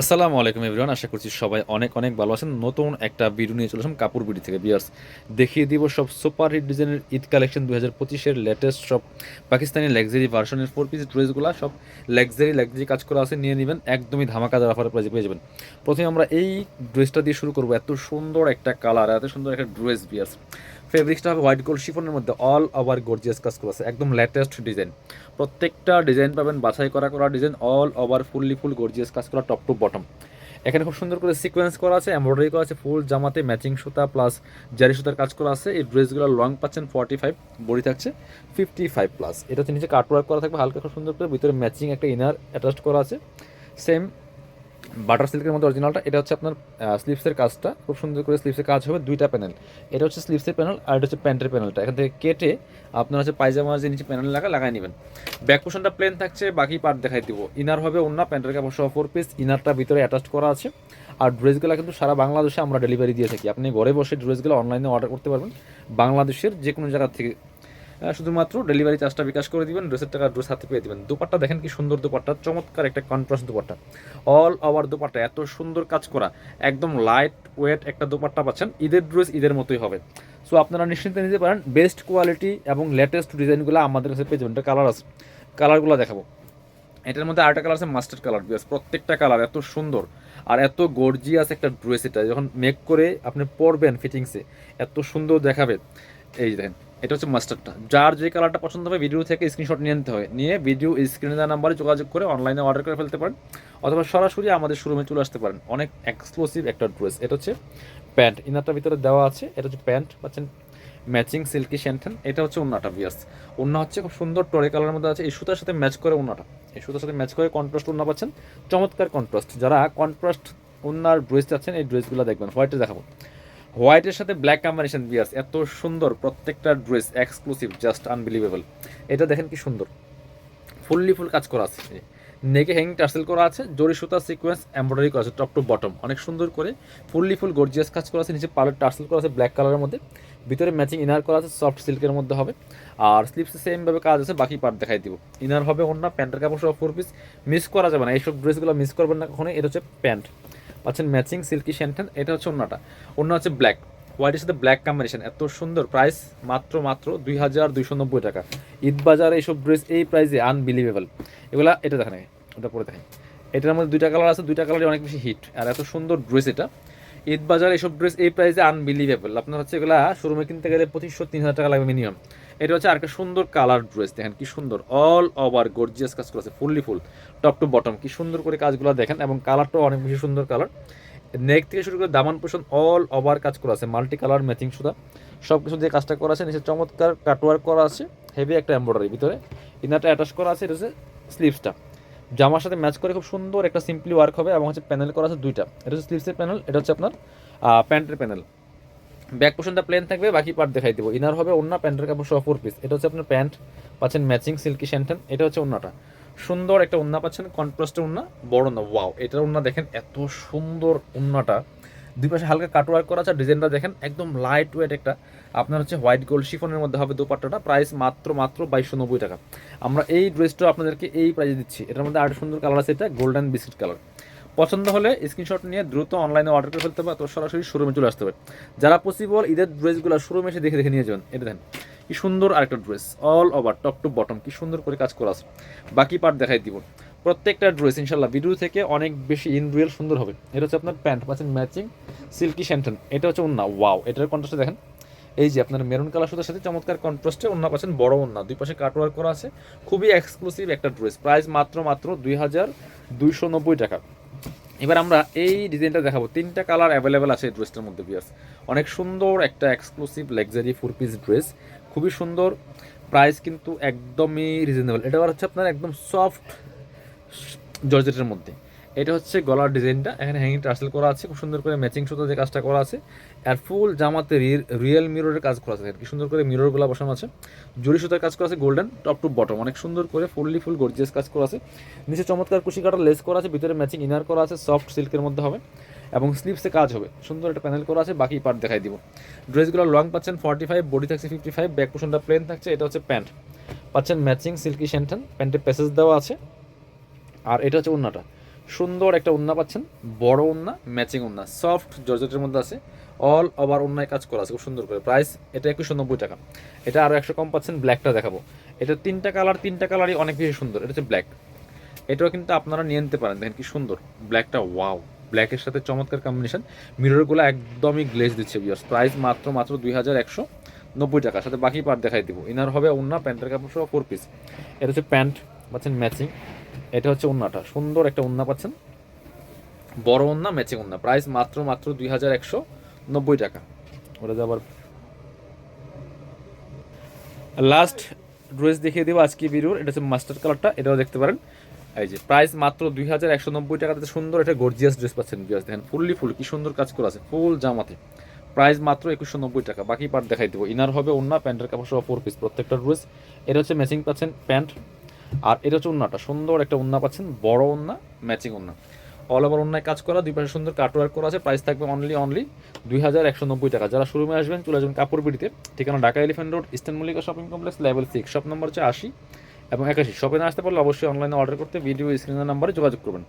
আসসালামু আলাইকুম এভরিওয়ান, আশা করছি সবাই অনেক অনেক ভালো আছেন। নতুন একটা ভিডিও নিয়ে চলে আসলাম কাপড় বিডি থেকে। বিয়ার্স দেখিয়ে দিব সব সুপার হিট ডিজাইনের ঈদ কালেকশন দু হাজার পঁচিশের লেটেস্ট সব পাকিস্তানি লাক্সারি ভার্সনের ফোর পিস ড্রেসগুলো সব লাক্সারি লাক্সারি কাজ করা আছে, নিয়ে নেবেন, একদমই ধামাকাদার অফার প্রাইজে পেয়ে যাবেন। প্রথমে আমরা এই ড্রেসটা দিয়ে শুরু করব। এত সুন্দর একটা কালার এত সুন্দর একটা ড্রেস বিয়ার্স ফেব্রিক্সটা হবে হোয়াইট গোল্ড শিফনের মধ্যে অল ওভার গর্জিয়াস কাজ করা আছে, একদম লেটেস্ট ডিজাইন প্রত্যেকটা ডিজাইন পাবেন, বাছাই করা করা design all over fully full gorgeous কাজ করা টপ টু বটম এখানে খুব সুন্দর করে সিকোয়েন্স করা আছে এমব্রয়ডারি করা আছে, ফুল, জামাতে ম্যাচিং সুতা প্লাস জারি সুতার কাজ করা আছে। এই ড্রেসগুলো লং পাচ্ছেন ফর্টি ফাইভ বডি থাকছে ফিফটি ফাইভ প্লাস এটা হচ্ছে নিচে কাটওয়ার্ক করা থাকবে, হালকা খুব সুন্দর করে, ভিতরে ম্যাচিং একটা ইনার অ্যাটাচ করা আছে। সেম বাটার সিল্কের মধ্যে অরিজিনালটা এটা হচ্ছে আপনার স্লিপসের কাজটা। খুব সুন্দর করে স্লিপসের কাজ হবে, দুইটা প্যানেল এটা হচ্ছে স্লিপসের প্যানেল আর এটা হচ্ছে প্যান্টের প্যানেলটা এখান থেকে কেটে আপনার হচ্ছে পায়জামা যে নিচে প্যানেল লাগা লাগাই নেবেন। ব্যাক পোশনটা প্লেন থাকছে, বাকি পার্ট দেখাই দিব। ইনার হবে অন্য প্যান্টের কাপড় সহ ফোর পিস ইনারটা ভিতরে অ্যাটাচ করা আছে। আর ড্রেসগুলো কিন্তু সারা বাংলাদেশে আমরা ডেলিভারি দিয়ে থাকি। আপনি ঘরে বসে ড্রেসগুলো অনলাইনে অর্ডার করতে পারবেন। বাংলাদেশের যে কোনো জায়গা থেকে শুধুমাত্র ডেলিভারি চার্জটা বিকাশ করে দিবেন ড্রেসের টাকা ড্রেস হাতে পেয়ে দিবেন। দুপাট্টা দেখেন কি সুন্দর দুপাট্টা, চমৎকার একটা contrast dupatta. All over dupatta, এত সুন্দর কাজ করা, একদম লাইট ওয়েট একটা দুপাট্টা পাচ্ছেন, ঈদের ড্রেস ঈদের মতোই হবে। সো আপনারা নিশ্চিন্তে নিতে পারেন বেস্ট কোয়ালিটি এবং লেটেস্ট ডিজাইনগুলো আমাদের কাছে পেয়ে যাবেন। কালার আছে। কালারগুলো দেখাবো। এটার মধ্যে আরেকটা কালার আছে মাস্টার্ড কালার বিয়াস প্রত্যেকটা কালার এত সুন্দর আর এত গর্জিয়াস একটা ড্রেস এটা। যখন মেক করে আপনি পরবেন ফিটিংসে এত সুন্দর দেখাবে। এই দেখেন এটা হচ্ছে মাস্টারটা যার যে কালারটা পছন্দ হবে ভিডিও থেকে স্ক্রিনশট নিয়ে নিতে হয় নিয়ে ভিডিও স্ক্রিনে দেওয়া নাম্বারে যোগাযোগ করে অনলাইনে অর্ডার করে ফেলতে পারেন। অথবা সরাসরি আমাদের শোরুমে চলে আসতে পারেন। অনেক এক্সক্লুসিভ একটা ড্রেস এটা হচ্ছে প্যান্ট ইনারটার ভিতরে দেওয়া আছে। এটা হচ্ছে প্যান্ট পাচ্ছেন ম্যাচিং সিল্কি শ্যান্টেন এটা হচ্ছে ওন্নাটা বিয়ার্স ওন্না হচ্ছে খুব সুন্দর টরে কালারের মধ্যে আছে। এই সুতার সাথে ম্যাচ করে ওন্নাটা। এই সুতার সাথে ম্যাচ করে কন্ট্রাস্ট ওন্না পাচ্ছেন। চমৎকার কন্ট্রাস্ট যারা কন্ট্রাস্ট ওন্নার ড্রেস চাচ্ছেন, এই ড্রেসগুলো দেখবেন। হোয়াইটে দেখাবো। হোয়াইটের সাথে ব্ল্যাক কম্বিনেশন বিয়ার্স, এত সুন্দর প্রত্যেকটা ড্রেস এক্সক্লুসিভ জাস্ট আনবিলিভেবল এটা দেখেন কি সুন্দর। ফুললি ফুল কাজ করা আছে। নেকে হ্যাঙ্গিং টার্সেল করা আছে, জরি সুতা সিকোয়েন্স এমব্রয়ডারি করা আছে টপ টু বটম অনেক সুন্দর করে ফুললি ফুল গর্জিয়াস কাজ করা আছে, নিচে পালের টার্সেল করা আছে ব্ল্যাক কালারের মধ্যে। ভিতরে ম্যাচিং ইনার করা আছে সফট সিল্কের মধ্যে হবে। আর স্লিপসে সেমভাবে কাজ আছে, বাকি পার্ট দেখাই দিব। ইনার হবে অন্য প্যান্টের কাপড় সহ ফোর পিস মিস করা যাবে না। এইসব ড্রেসগুলো মিস করবেন না কখনোই, এটা হচ্ছে প্যান্ট। পাচ্ছেন ম্যাচিং সিল্কি শ্যান্টেন এটা হচ্ছে অন্যটা। অন্য হচ্ছে ব্ল্যাক হোয়াইটের সাথে ব্ল্যাক কম্বিনেশন এত সুন্দর প্রাইস মাত্র মাত্র দুই হাজার দুইশো নব্বই টাকা। ঈদ বাজারে এইসব ড্রেস এই প্রাইসে আনবিলিভেবল এগুলা, এটা দেখেন ওটা পরে দেখেন এটার মধ্যে দুইটা কালার আছে, দুইটা কালারই অনেক বেশি হিট আর এত সুন্দর ড্রেস এটা। ঈদ বাজার এইসব ড্রেস এই প্রাইসে আনবিলিভেবল আপনার হচ্ছে এগুলা শোরুমে কিনতে গেলে পঁচিশশো তিন হাজার টাকা লাগবে মিনিমাম এটা হচ্ছে আরেকটা সুন্দর কালার ড্রেস দেখেন কি সুন্দর। অল ওভার গর্জিয়াস কাজ করেছে fully full top to bottom কি সুন্দর করে কাজগুলো দেখেন, এবং কালারটাও অনেক বেশি সুন্দর কালার নেক থেকে শুরু করে দামান পোষণ অল ওভার কাজ করা আছে মাল্টি কালার ম্যাচিং সুতা। সব কিছু দিয়ে কাজটা করা আছে, নিচে চমৎকার কাটওয়ার্ক করা আছে হেভি একটা এমব্রয়ডারি ভিতরে। ইনারটা অ্যাটাচ করা আছে, এটা হচ্ছে স্লিভসটা জামার সাথে ম্যাচ করে খুব সুন্দর একটা সিম্পলি ওয়ার্ক হবে, এবং হচ্ছে প্যানেল করা আছে দুইটা। এটা হচ্ছে স্লিভসের প্যানেল এটা হচ্ছে আপনার প্যান্টের প্যানেল ব্যাক পোর্শনটা প্লেন থাকবে, বাকি পার্ট দেখাই দেবো। ইনার হবে অন্য প্যান্টের কাপড় সহ ফোর পিস এটা হচ্ছে আপনার প্যান্ট, পাচ্ছেন ম্যাচিং সিল্কি শ্যান্টেন এটা হচ্ছে অন্যটা সুন্দর একটা উন্না পাচ্ছেন কন্ট্রাস্টের উন্না বড় না ওয়াও এটার উন্না দেখেন, এত সুন্দর উন্নাটা দুই পাশে হালকা কাটওয়ার্ক করা আছে ডিজাইনটা দেখেন, একদম লাইট ওয়েট একটা। আপনার হচ্ছে হোয়াইট গোল্ড শিফনের মধ্যে হবে দুপাট্টাটা প্রাইস মাত্র মাত্র বাইশশো নব্বই টাকা। আমরা এই ড্রেসটা আপনাদেরকে এই প্রাইসে দিচ্ছি। এটার মধ্যে আরেকটা সুন্দর কালার আছে, এটা গোল্ডেন বিস্কিট কালার পছন্দ হলে স্ক্রিনশট নিয়ে দ্রুত অনলাইনে অর্ডার করে ফেলতে হবে তো সরাসরি শোরুমে চলে আসতে হবে। যারা পসিবল ঈদের ড্রেসগুলো শোরুমে এসে দেখে দেখে নিয়ে যাবেন। এটা দেন কি সুন্দর আরেকটা dress all over top to bottom কি সুন্দর করে কাজ করা আছে। বাকি পার্ট দেখাই দিব। প্রত্যেকটা ড্রেস ইনশাল্লাহ ভিডিও থেকে অনেক বেশি ইন রিয়েল সুন্দর হবে। এটা হচ্ছে আপনার প্যান্ট পাচ্ছেন ম্যাচিং সিল্কি শ্যান্টন এটা হচ্ছে অন্য ওয়াও এটার কন্ট্রাস্টে দেখেন। এই যে আপনার মেরুন কালার সুতার সাথে চমৎকার কন্ট্রাস্টে অন্য পাচ্ছেন বড় অন্য দুই পাশে কাটওয়ার্ক করা আছে। খুবই এক্সক্লুসিভ একটা ড্রেস প্রাইস মাত্র মাত্র দুই হাজার দুইশো নব্বই টাকা। এবার আমরা এই ডিজাইনটা দেখাবো। তিনটা কালার অ্যাভেলেবেল আছে এই ড্রেসটার মধ্যে বিয়াস অনেক সুন্দর একটা exclusive luxury four piece dress খুবই সুন্দর। প্রাইস কিন্তু একদমই রিজনেবল এটা হচ্ছে আপনার একদম সফট জর্জেটের মধ্যে। এটা হচ্ছে গলার ডিজাইনটা। এখানে হ্যাঙ্গিং টার্সেল করা আছে, খুব সুন্দর করে ম্যাচিং সুতো যে কাজটা করা আছে। আর ফুল জামাতে রিয়েল মিররের কাজ করা আছে। কি সুন্দর করে মিররগুলো বসানো আছে। জুড়ি সুতার কাজ করা আছে গোল্ডেন টপ টু বটম অনেক সুন্দর করে ফুললি ফুল গর্জিয়াস কাজ করা আছে। নিচে চমৎকার কুশি কাটার লেস করা আছে, ভিতরে ম্যাচিং ইনার করা আছে সফট সিল্কের মধ্যে হবে। এবং স্লিপসে কাজ হবে। সুন্দর একটা প্যানেল করা আছে, বাকি পার্ট দেখাই দিব। ড্রেসগুলো লং পাচ্ছেন ফর্টি ফাইভ বডি থাকছে ফিফটি ফাইভ ব্যাক পোশনটা প্লেন থাকছে। এটা হচ্ছে প্যান্ট পাচ্ছেন ম্যাচিং সিল্কি শ্যান্টেন প্যান্টের প্যাসেজ দেওয়া আছে। আর এটা হচ্ছে অন্যটা সুন্দর একটা উন্না পাচ্ছেন, বড় উন্না ম্যাচিং উন্না সফট জর্জেটের মধ্যে আছে অল ওভার উন্নায় কাজ করা আছে, খুব সুন্দর করে। প্রাইস এটা একুশশো নব্বই টাকা। এটা আরও একশো কম পাচ্ছেন ব্ল্যাকটা দেখাবো। এটা তিনটা কালার তিনটা কালারই অনেক বেশি সুন্দর। এটা হচ্ছে ব্ল্যাক এটাও কিন্তু আপনারা নিয়ে নিতে পারেন, দেখেন কি সুন্দর। ব্ল্যাকটা ওয়াও ব্ল্যাকের সাথে চমৎকার কম্বিনেশন মিররগুলো একদমই গ্লেজ দিচ্ছে বিয়ার্স প্রাইস মাত্র মাত্র দুই হাজার একশো নব্বই টাকা। সাথে বাকি পার্ট দেখাই দিব। ইনার হবে ওন্না প্যান্টের কাপড় সহ ফোর পিস এটা হচ্ছে প্যান্ট, পাচ্ছেন ম্যাচিং এটা হচ্ছে ওন্নাটা সুন্দর একটা ওন্না পাচ্ছেন। বড় ওন্না ম্যাচিং ওন্না প্রাইস মাত্র মাত্র দুই হাজার একশো নব্বই টাকা। ওটা আবার লাস্ট ড্রেস দেখিয়ে দেবো আজকে বিরুর। এটা হচ্ছে মাস্টার কালারটা এটাও দেখতে পারেন। এই যে প্রাইস মাত্র দুই হাজার একশো নব্বই টাকাতে সুন্দর একটা গর্জিয়াস ড্রেস পাচ্ছেন বিয়াস দেখেন ফুললি ফুল কি সুন্দর কাজ করা আছে ফুল জামাতে। প্রাইস মাত্র একুশশো নব্বই টাকা। বাকি পার্ট দেখাই দেবো। ইনার হবে অন্য প্যান্টের কাপড় সহ ফোর পিস প্রত্যেকটা ড্রেস এটা হচ্ছে ম্যাচিং পাচ্ছেন প্যান্ট। আর এটা হচ্ছে উন্নাটা। সুন্দর একটা উন্না পাচ্ছেন, বড় উন্না ম্যাচিং উন্না। অল ওভার অন্যায় কাজ করা, দুই পাশে সুন্দর কাটওয়ার্ক করা আছে প্রাইস থাকবে অনলি অনলি দুই হাজার একশো নব্বই টাকা। যারা শোরুমে আসবেন, চলে আসবেন কাপড় বিড়িতে, ঠিকানা Dhaka elephant road eastern Mallika shopping complex level six shop number হচ্ছে আশি এবং একাশি। শপে না আসতে পারলে অবশ্যই অনলাইনে অর্ডার করতে ভিডিও স্ক্রিনের নাম্বারে যোগাযোগ করবেন।